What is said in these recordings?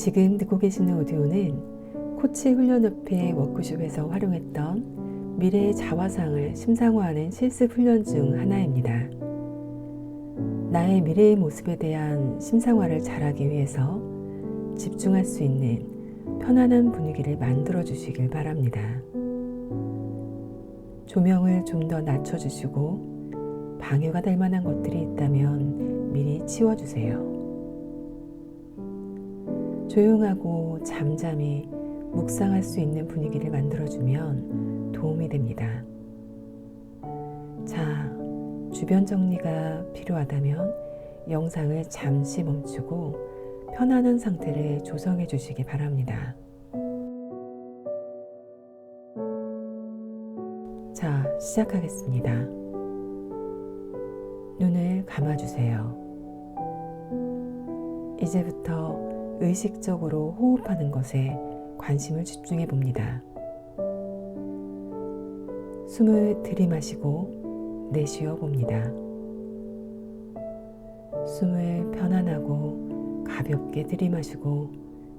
지금 듣고 계시는 오디오는 코치 훈련협회 워크숍에서 활용했던 미래의 자화상을 심상화하는 실습 훈련 중 하나입니다. 나의 미래의 모습에 대한 심상화를 잘하기 위해서 집중할 수 있는 편안한 분위기를 만들어 주시길 바랍니다. 조명을 좀 더 낮춰 주시고 방해가 될 만한 것들이 있다면 미리 치워주세요. 조용하고 잠잠히 묵상할 수 있는 분위기를 만들어주면 도움이 됩니다. 자, 주변 정리가 필요하다면 영상을 잠시 멈추고 편안한 상태를 조성해 주시기 바랍니다. 자, 시작하겠습니다. 눈을 감아주세요. 이제부터 의식적으로 호흡하는 것에 관심을 집중해 봅니다. 숨을 들이마시고 내쉬어 봅니다. 숨을 편안하고 가볍게 들이마시고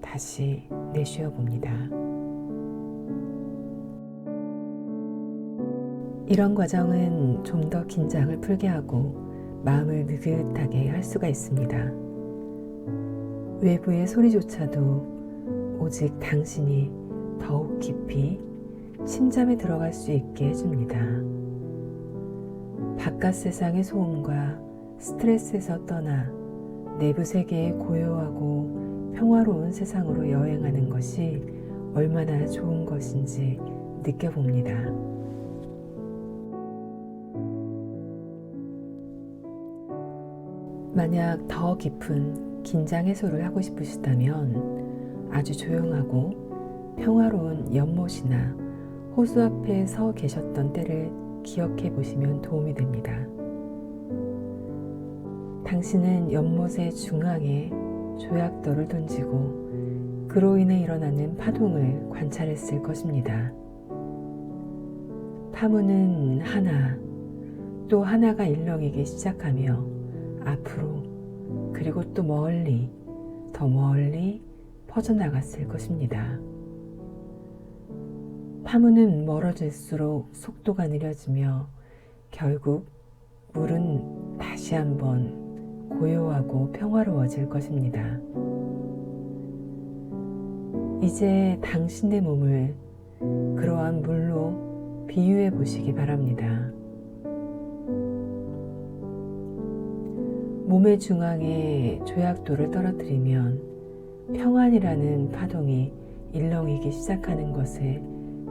다시 내쉬어 봅니다. 이런 과정은 좀 더 긴장을 풀게 하고 마음을 느긋하게 할 수가 있습니다. 외부의 소리조차도 오직 당신이 더욱 깊이 침잠에 들어갈 수 있게 해줍니다. 바깥 세상의 소음과 스트레스에서 떠나 내부 세계의 고요하고 평화로운 세상으로 여행하는 것이 얼마나 좋은 것인지 느껴봅니다. 만약 더 깊은 긴장 해소를 하고 싶으시다면 아주 조용하고 평화로운 연못이나 호수 앞에 서 계셨던 때를 기억해 보시면 도움이 됩니다. 당신은 연못의 중앙에 조약돌을 던지고 그로 인해 일어나는 파동을 관찰했을 것입니다. 파문은 하나, 또 하나가 일렁이기 시작하며 앞으로 그리고 또 멀리, 더 멀리 퍼져나갔을 것입니다. 파문은 멀어질수록 속도가 느려지며 결국 물은 다시 한번 고요하고 평화로워질 것입니다. 이제 당신의 몸을 그러한 물로 비유해 보시기 바랍니다. 몸의 중앙에 조약돌을 떨어뜨리면 평안이라는 파동이 일렁이기 시작하는 것을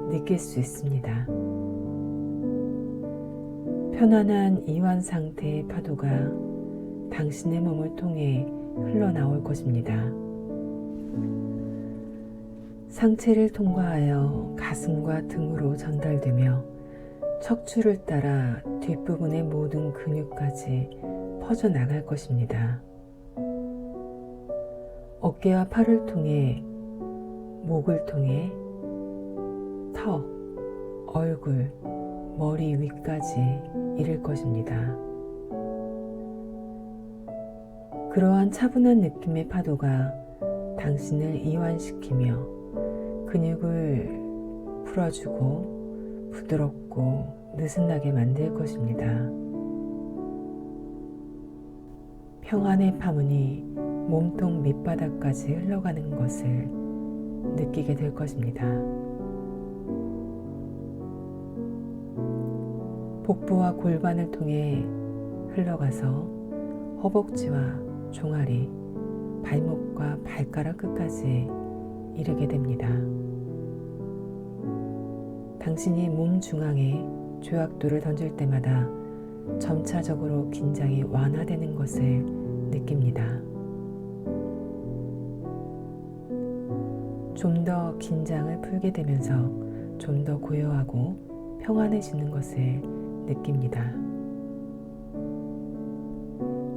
느낄 수 있습니다. 편안한 이완 상태의 파도가 당신의 몸을 통해 흘러나올 것입니다. 상체를 통과하여 가슴과 등으로 전달되며 척추를 따라 뒷부분의 모든 근육까지 퍼져나갈 것입니다. 어깨와 팔을 통해 목을 통해 턱, 얼굴, 머리 위까지 이를 것입니다. 그러한 차분한 느낌의 파도가 당신을 이완시키며 근육을 풀어주고 부드럽고 느슨하게 만들 것입니다. 평안의 파문이 몸통 밑바닥까지 흘러가는 것을 느끼게 될 것입니다. 복부와 골반을 통해 흘러가서 허벅지와 종아리, 발목과 발가락 끝까지 이르게 됩니다. 당신이 몸 중앙에 조약돌을 던질 때마다 점차적으로 긴장이 완화되는 것을 느낍니다. 좀 더 긴장을 풀게 되면서 좀 더 고요하고 평안해지는 것을 느낍니다.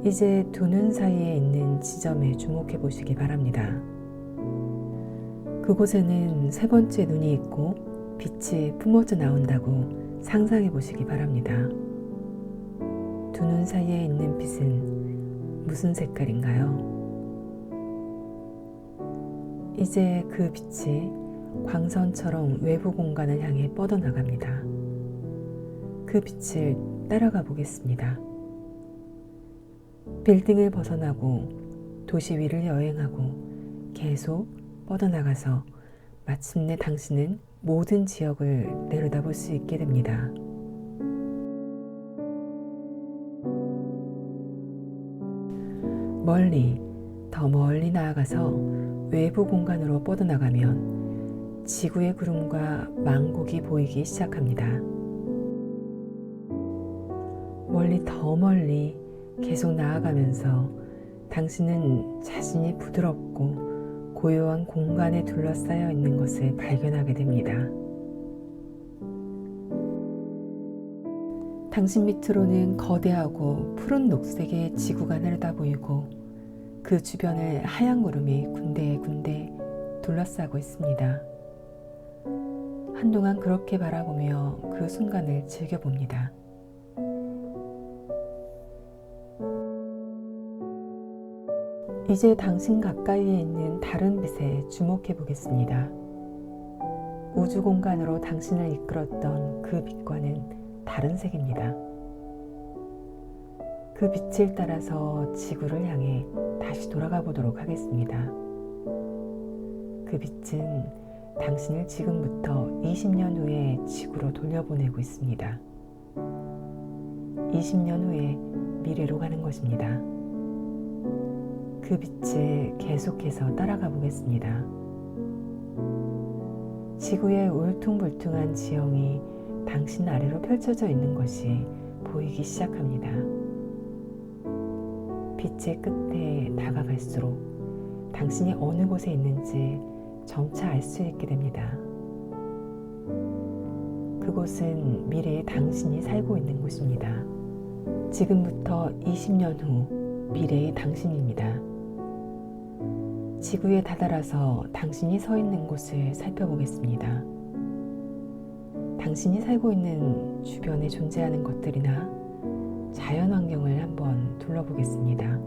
이제 두 눈 사이에 있는 지점에 주목해 보시기 바랍니다. 그곳에는 세 번째 눈이 있고 빛이 뿜어져 나온다고 상상해 보시기 바랍니다. 두 눈 사이에 있는 빛은 무슨 색깔인가요? 이제 그 빛이 광선처럼 외부 공간을 향해 뻗어나갑니다. 그 빛을 따라가 보겠습니다. 빌딩을 벗어나고 도시 위를 여행하고 계속 뻗어나가서 마침내 당신은 모든 지역을 내려다볼 수 있게 됩니다. 멀리, 더 멀리 나아가서 외부 공간으로 뻗어나가면 지구의 구름과 망국이 보이기 시작합니다. 멀리 더 멀리 계속 나아가면서 당신은 자신이 부드럽고 고요한 공간에 둘러싸여 있는 것을 발견하게 됩니다. 당신 밑으로는 거대하고 푸른 녹색의 지구가 내려다 보이고 그 주변을 하얀 구름이 군데군데 둘러싸고 있습니다. 한동안 그렇게 바라보며 그 순간을 즐겨봅니다. 이제 당신 가까이에 있는 다른 빛에 주목해 보겠습니다. 우주 공간으로 당신을 이끌었던 그 빛과는 다른 색입니다. 그 빛을 따라서 지구를 향해 다시 돌아가 보도록 하겠습니다. 그 빛은 당신을 지금부터 20년 후에 지구로 돌려보내고 있습니다. 20년 후에 미래로 가는 것입니다. 그 빛을 계속해서 따라가 보겠습니다. 지구의 울퉁불퉁한 지형이 당신 아래로 펼쳐져 있는 것이 보이기 시작합니다. 빛의 끝에 다가갈수록 당신이 어느 곳에 있는지 점차 알 수 있게 됩니다. 그곳은 미래의 당신이 살고 있는 곳입니다. 지금부터 20년 후 미래의 당신입니다. 지구에 다다라서 당신이 서 있는 곳을 살펴보겠습니다. 당신이 살고 있는 주변에 존재하는 것들이나 자연 환경을 한번 둘러보겠습니다.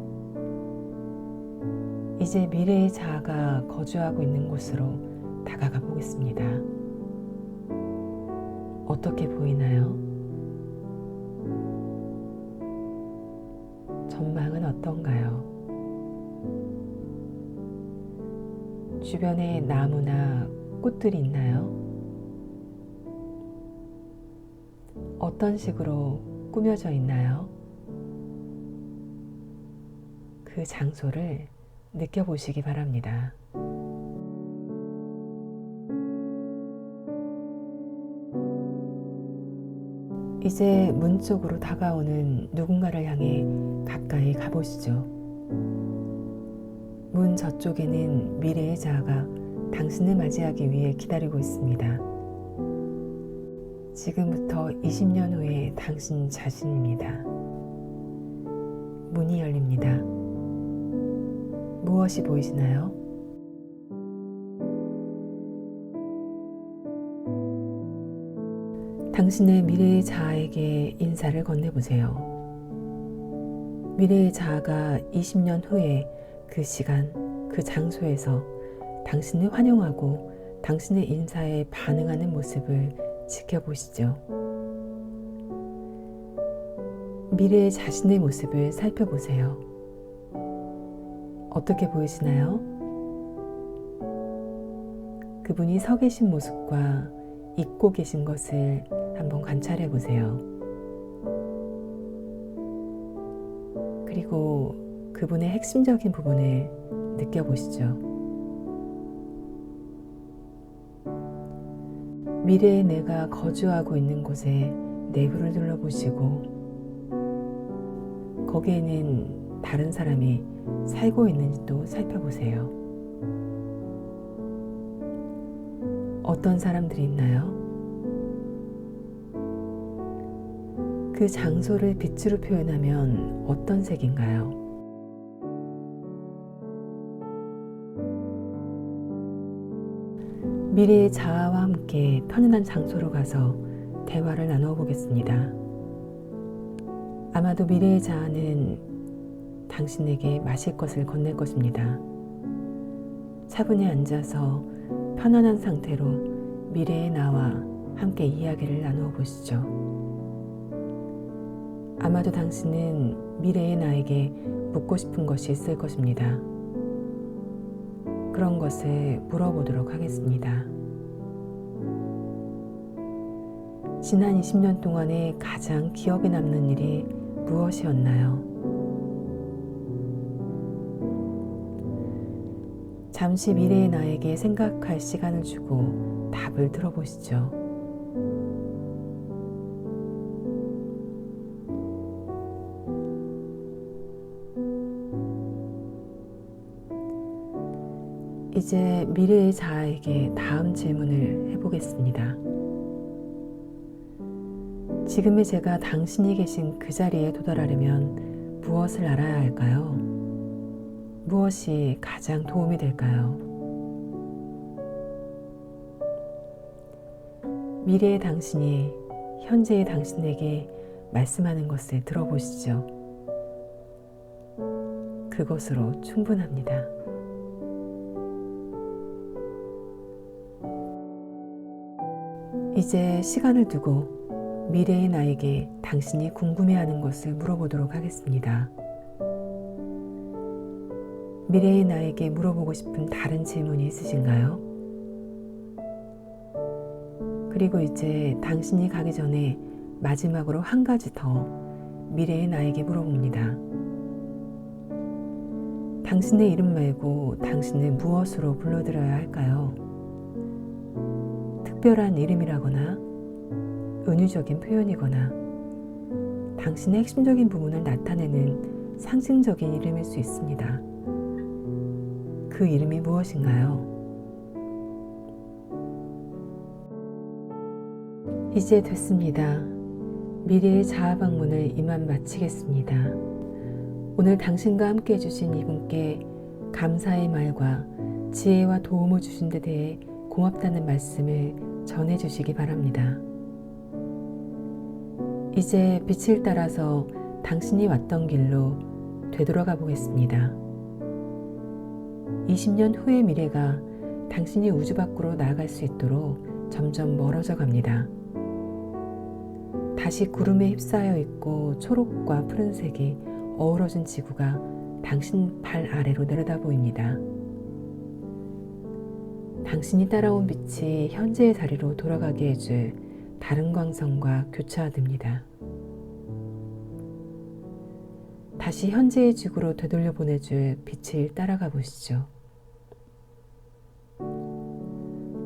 이제 미래의 자아가 거주하고 있는 곳으로 다가가 보겠습니다. 어떻게 보이나요? 전망은 어떤가요? 주변에 나무나 꽃들이 있나요? 어떤 식으로 꾸며져 있나요? 그 장소를 느껴보시기 바랍니다. 이제 문 쪽으로 다가오는 누군가를 향해 가까이 가보시죠. 문 저쪽에는 미래의 자아가 당신을 맞이하기 위해 기다리고 있습니다. 지금부터 20년 후에 당신 자신입니다. 문이 열립니다. 무엇이 보이시나요? 당신의 미래의 자아에게 인사를 건네보세요. 미래의 자아가 20년 후에 그 시간, 그 장소에서 당신을 환영하고 당신의 인사에 반응하는 모습을 지켜보시죠. 미래의 자신의 모습을 살펴보세요. 어떻게 보이시나요? 그분이 서 계신 모습과 입고 계신 것을 한번 관찰해 보세요. 그리고 그분의 핵심적인 부분을 느껴보시죠. 미래의 내가 거주하고 있는 곳에 내부를 둘러보시고 거기에는 다른 사람이 살고 있는지도 살펴보세요. 어떤 사람들이 있나요? 그 장소를 빛으로 표현하면 어떤 색인가요? 미래의 자아와 함께 편안한 장소로 가서 대화를 나누어 보겠습니다. 아마도 미래의 자아는 당신에게 마실 것을 건넬 것입니다. 차분히 앉아서 편안한 상태로 미래의 나와 함께 이야기를 나누어 보시죠. 아마도 당신은 미래의 나에게 묻고 싶은 것이 있을 것입니다. 그런 것을 물어보도록 하겠습니다. 지난 20년 동안에 가장 기억에 남는 일이 무엇이었나요? 잠시 미래의 나에게 생각할 시간을 주고 답을 들어보시죠. 이제 미래의 자아에게 다음 질문을 해보겠습니다. 지금의 제가 당신이 계신 그 자리에 도달하려면 무엇을 알아야 할까요? 무엇이 가장 도움이 될까요? 미래의 당신이 현재의 당신에게 말씀하는 것을 들어보시죠. 그것으로 충분합니다. 이제 시간을 두고 미래의 나에게 당신이 궁금해하는 것을 물어보도록 하겠습니다. 미래의 나에게 물어보고 싶은 다른 질문이 있으신가요? 그리고 이제 당신이 가기 전에 마지막으로 한 가지 더 미래의 나에게 물어봅니다. 당신의 이름 말고 당신을 무엇으로 불러드려야 할까요? 특별한 이름이라거나 은유적인 표현이거나 당신의 핵심적인 부분을 나타내는 상징적인 이름일 수 있습니다. 그 이름이 무엇인가요? 이제 됐습니다. 미래의 자아 방문을 이만 마치겠습니다. 오늘 당신과 함께 해주신 이분께 감사의 말과 지혜와 도움을 주신 데 대해 고맙다는 말씀을 전해주시기 바랍니다. 이제 빛을 따라서 당신이 왔던 길로 되돌아가 보겠습니다. 20년 후의 미래가 당신이 우주 밖으로 나아갈 수 있도록 점점 멀어져 갑니다. 다시 구름에 휩싸여 있고 초록과 푸른색이 어우러진 지구가 당신 발 아래로 내려다 보입니다. 당신이 따라온 빛이 현재의 자리로 돌아가게 해줄 다른 광선과 교차됩니다. 다시 현재의 지구로 되돌려 보내줄 빛을 따라가 보시죠.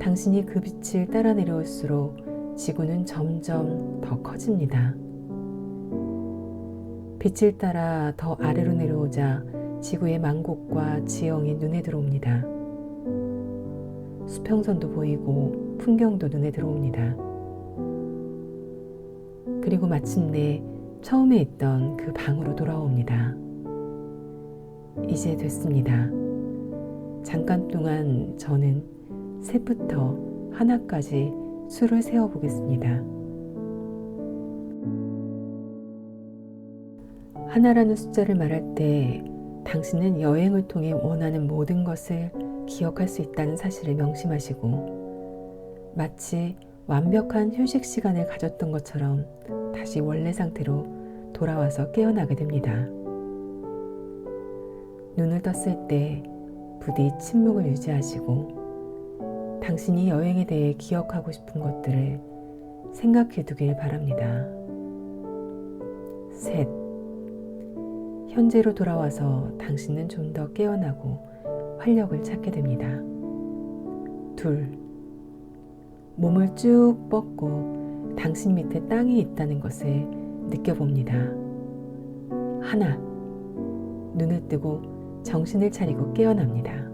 당신이 그 빛을 따라 내려올수록 지구는 점점 더 커집니다. 빛을 따라 더 아래로 내려오자 지구의 만곡과 지형이 눈에 들어옵니다. 수평선도 보이고 풍경도 눈에 들어옵니다. 그리고 마침내 처음에 있던 그 방으로 돌아옵니다. 이제 됐습니다. 잠깐 동안 저는 셋부터 하나까지 수를 세어 보겠습니다. 하나라는 숫자를 말할 때 당신은 여행을 통해 원하는 모든 것을 기억할 수 있다는 사실을 명심하시고 마치 완벽한 휴식 시간을 가졌던 것처럼 다시 원래 상태로 돌아와서 깨어나게 됩니다. 눈을 떴을 때 부디 침묵을 유지하시고 당신이 여행에 대해 기억하고 싶은 것들을 생각해 두길 바랍니다. 셋. 현재로 돌아와서 당신은 좀 더 깨어나고 활력을 찾게 됩니다. 둘. 몸을 쭉 뻗고 당신 밑에 땅이 있다는 것을 느껴봅니다. 하나. 눈을 뜨고 정신을 차리고 깨어납니다.